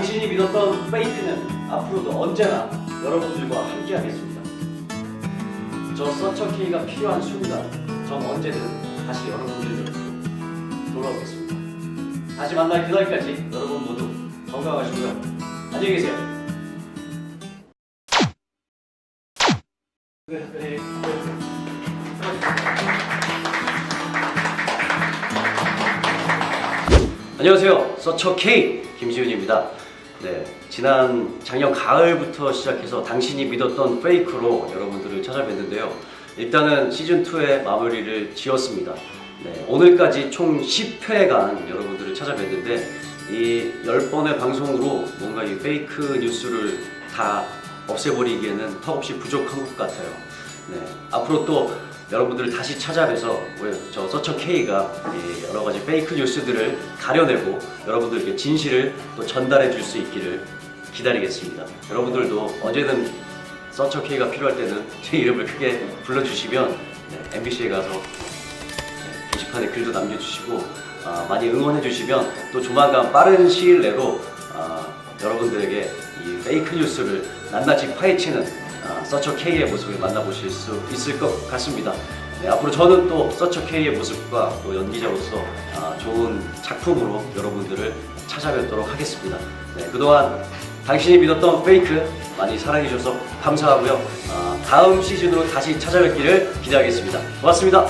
믿었던 페이크는 앞으로도 언제나 여러분들과 함께하겠습니다. 저 서처 K가 필요한 순간, 전 언제든 다시 여러분들 곁으로 돌아오겠습니다. 다시 만날 그날까지 여러분 모두 건강하시고요. 안녕히 계세요. 안녕하세요. 서처 K 김지훈입니다. 네, 지난 작년 가을부터 시작해서 당신이 믿었던 페이크로 여러분들을 찾아뵀는데요. 일단은 시즌 2의 마무리를 지었습니다. 네, 오늘까지 총 10회간 여러분들을 찾아뵀는데 이 10번의 방송으로 뭔가 이 페이크 뉴스를 다 없애버리기에는 턱없이 부족한 것 같아요. 네, 앞으로 또 여러분들을 다시 찾아뵈서 저 서처 K가 이 여러 가지 페이크 뉴스들을 가려내고 여러분들께 진실을 또 전달해 줄 수 있기를 기다리겠습니다. 여러분들도 언제든 서처 K가 필요할 때는 제 이름을 크게 불러주시면 네, MBC에 가서 네, 게시판에 글도 남겨주시고 아, 많이 응원해 주시면 또 조만간 빠른 시일 내로 아, 여러분들에게 이 페이크 뉴스를 낱낱이 파헤치는 아, 서처 K의 모습을 만나보실 수 있을 것 같습니다. 네, 앞으로 저는 또 서처 K의 모습과 또 연기자로서 아, 좋은 작품으로 여러분들을 찾아뵙도록 하겠습니다. 네, 그동안 당신이 믿었던 페이크 많이 사랑해주셔서 감사하고요. 아, 다음 시즌으로 다시 찾아뵙기를 기대하겠습니다. 고맙습니다.